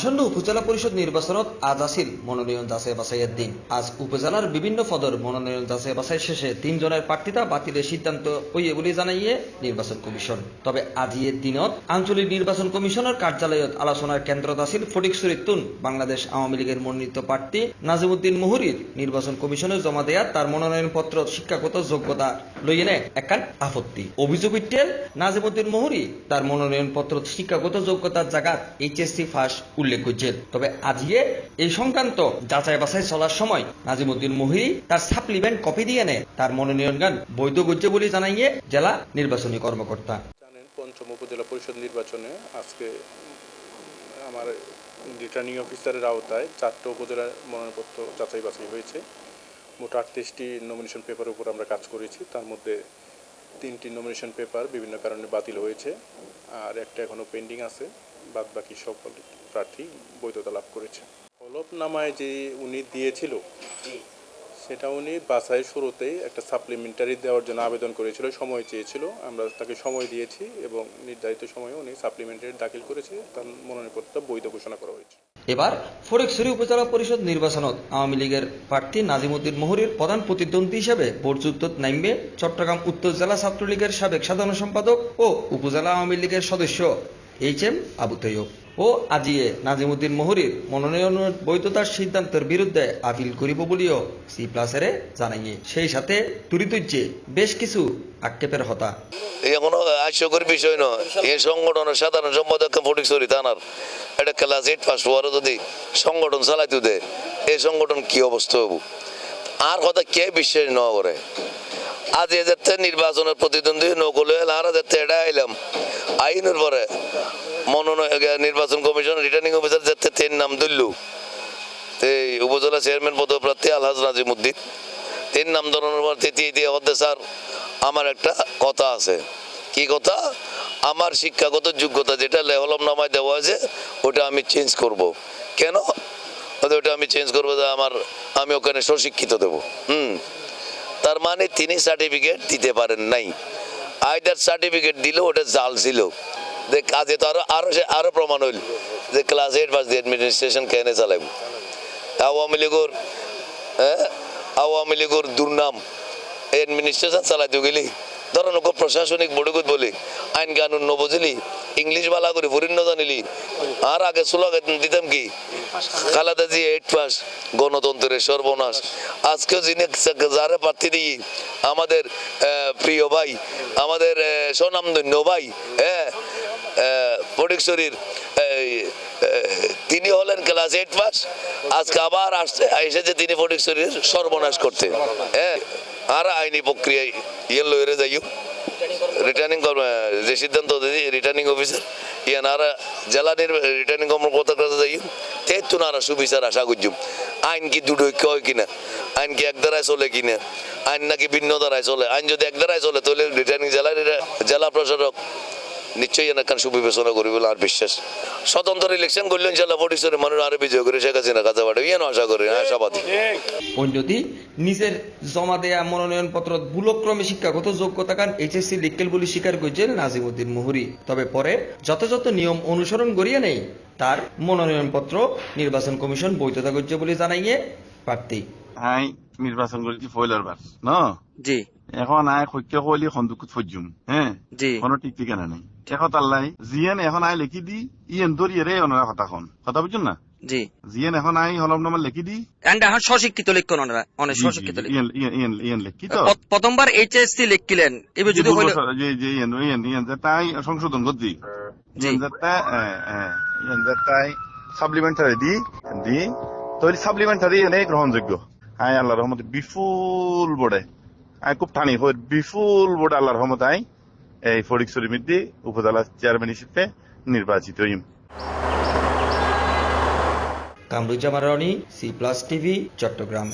আসন্ন উপজেলা পরিষদ নির্বাচনত আজ আছিল মনোনয়ন যাচাই বাছাইয়ের দিন। আজ উপজেলার বিভিন্ন পদের মনোনয়ন যাচাই বাছাই শেষে তিনজনের প্রার্থিতা বাতিলের সিদ্ধান্ত হইয়ে বলে জানাইয়ে নির্বাচন কমিশন। তবে আজিয়ের দিনত আঞ্চলিক নির্বাচন কমিশনের কার্যালয়ত আলোচনার কেন্দ্রত আছিল ফটিকছড়ির তুন বাংলাদেশ আওয়ামী লীগের মনোনীত প্রার্থী নাজিমুদ্দিন মুহুরির। নির্বাচন কমিশনে জমা দেয়া তার মনোনয়ন পত্র শিক্ষাগত যোগ্যতা লইয়ে নেয় একান আপত্তি। অভিযোগ ইটেল নাজিমুদ্দিন মুহুরি তার মনোনয়ন পত্র শিক্ষাগত যোগ্যতার জায়গাত এইচএসসি ফাঁস উল্লেখ করছেন তবে আজকে এই সংক্রান্ত যাচাই বাছাই চলার সময় নাজিমুদ্দিন মুহুরি তার সাপ্লিমেন্ট কপি দিয়ে নেয়। তার মনোনয়ন গান বৈধ গজ্জে বলে জানাইয়ে জেলা নির্বাচনী কর্মকর্তা। পঞ্চম উপজেলা পরিষদ নির্বাচনে আজকে আমার রিটার্নিং অফিসারের আওতায় চারটে উপজেলার মনোনয়নপত্র যাচাই বাছাই হয়েছে। মোট আটত্রিশটি নমিনেশন পেপারের উপর আমরা কাজ করেছি। তার মধ্যে তিনটি নমিনেশন পেপার বিভিন্ন কারণে বাতিল হয়েছে। আর একটা এখনও পেন্ডিং আছে। বাদ বাকি সকল প্রার্থী বৈধতা লাভ করেছে। হলফনামায় যে উনি দিয়েছিল সেটা উনি বাছাই শুরুতেই একটা সাপ্লিমেন্টারি দেওয়ার জন্য আবেদন করেছিল সময় চেয়েছিল। আমরা তাকে সময় দিয়েছি এবং নির্ধারিত সময়ে উনি সাপ্লিমেন্টারি দাখিল করেছে তার মনোনয়নপত্রটা বৈধ ঘোষণা করা হয়েছে। এবার ফরিকছড়ি উপজেলা পরিষদ নির্বাচনত আওয়ামী লীগের প্রার্থী নাজিমুদ্দিন মোহরির প্রধান প্রতিদ্বন্দ্বী হিসেবে ভোটযুদ্ধত নামবে চট্টগ্রাম উত্তর জেলা ছাত্রলীগের সাবেক সাধারণ সম্পাদক ও উপজেলা আওয়ামী লীগের সদস্য। এইচ এম আবু তৈয়ব ও আজিয়ে নাজিমুদ্দিন মোহরির মনোনয়ন বৈধতার সিদ্ধান্তের বিরুদ্ধে আপিল করিব বলিও সি প্লাসের জানাইয়ে। সেই সাথে তুরিতুজ্জে বেশ কিছু আক্ষেপের হতা। এই কোনো বিষয় নয়। এই সংগঠনের সাধারণ সম্পাদক ফটিকছড়ি থানার একটা ক্লাস এইট পাস হওয়ার যদি সংগঠন চালাইতে দেয় এই সংগঠন কি অবস্থা হব আর কথা কে বিশ্বাস ন করে? আজ এ নির্বাচনের প্রতিদ্বন্দ্বী নকলে আর যাতে এটা আইলাম। আইনের পরে মনোনয়ন নির্বাচন কমিশন রিটার্নিং অফিসার যাতে তিন নাম দিল্লু। এই উপজেলা চেয়ারম্যান পদপ্রার্থী আলহাজ নাজিমুদ্দিন। তিন নাম ধরানোর পর তৃতীয় দিয়ে হতে স্যার, আমার একটা কথা আছে। কি কথা? আমার শিক্ষাগত যোগ্যতা যেটা লেহলম নামায় দেওয়া আছে ওটা আমি চেঞ্জ করব। কেন? ওটা আমি চেঞ্জ করব যে আমার, আমি ওখানে স্বশিক্ষিত দেবো। হুম। তার মানে তিনি সার্টিফিকেট দিতে পারেন নাই। আইদার সার্টিফিকেট দিল, ওটা জাল ছিল। যে কাজে তো আরও আরও আরও প্রমাণ হইল যে ক্লাস এইট পাস দিয়ে অ্যাডমিনিস্ট্রেশন কেনে চালাইব। আওয়ামী লীগের হ্যাঁ? আওয়ামী লীগের দুর্নাম এডমিনিস্ট্রেশন চালাইতে গেলি, ধরো প্রশাসনিক বড়গুত বলি, আইন কানুন ন বুঝলি ইংলিশ বালা করে ভরিন ন জানিলি আর আগে স্লোগান দিতাম কি? খালাদা জি এইট পাস গণতন্ত্রের সর্বনাশ। আজকেও যিনি যারে প্রার্থী দিই, আমাদের প্রিয় ভাই, আমাদের স্বনামধন্য ভাই হ্যাঁ ফটিকশরীর তিনি হলেন ক্লাস এইট পাস আজকে আবার আসছে এসেছে তিনি ফটিকশরীর সর্বনাশ করতে। হ্যাঁ আর আইনি প্রক্রিয়ায় ইয়ে লইরে যাইও। রিটার্নিং যে সিদ্ধান্ত দিদি রিটার্নিং অফিসার ইয়ান আর জেলা রিটার্নিং কর্মকর্তার কাছে যাইও তেতু না সুবিচার আশা করছুম। আইন কি দুটো কয় হয় কিনা? আইন কি এক দ্বারায় চলে কিনা? আইন নাকি ভিন্ন দ্বারায় চলে? আইন যদি এক দ্বারায় চলে, তাহলে রিটার্নিং জেলা জেলা প্রশাসক নিশ্চয়ই এনেকান সুবিবেচনা করি বলে আর বিশ্বাস। স্বতন্ত্র ইলেকশন করলে ইনশাল্লাহ ফটিসরে মানুষ আরও বিজয় করে, শেখ হাসিনা কাছে পাঠাবে ইয়ানো আশা করি আশাবাদী অন্যদি নিজের জমা দেয়া মনোনয়ন পত্র ভুলক্রমে শিক্ষাগত যোগ্যতা কান এইচএসসি লিখকেল বলে স্বীকার করছেন নাজিমুদ্দিন মুহুরি। তবে পরে যথাযথ নিয়ম অনুসরণ করিয়া নেই, তার মনোনয়ন পত্র নির্বাচন কমিশন বৈধতা করছে বলে জানাইয়ে প্রার্থী। আই নির্বাচন করেছি ফয়লার বার ন? জি। এখন আই সত্য কলি সন্দুকুত ফজুম হ্যাঁ জি। কোনো ঠিক ঠিকানা নাই এখন আল্লাহ জিয়েন এখন আই লিখি দি ইয়েন দরিয়ে রে অনারা কথাখন কথা বুঝুন না জি। জিয়েন এখন আই হলম নামার লিখি দি এন্ড এখন লিখুন অনেক জি, জি, ইয়েন ইয়েন লিখি তো প্রথমবার এইচএসসি লিখছিলেন এবার যদি হইল যে যে ইয়েন ইয়েন ইয়েন যে তাই সংশোধন করছি জি। ইয়েন যে তাই ইয়েন যে তাই সাপ্লিমেন্টারি দি দি তো সাপ্লিমেন্টারি এনে গ্রহণযোগ্য আই আল্লাহ রহমতে বিফুল বড়ে। আয় খুব টানি হয়ে বিপুল বড়ে আল্লাহ রহমত আই। এই ফরিকছড়ি মিদ্দি, উপজেলা চেয়ারম্যান হিসেবে নির্বাচিত হইম। Kamruzzaman C plus TV Chattogram.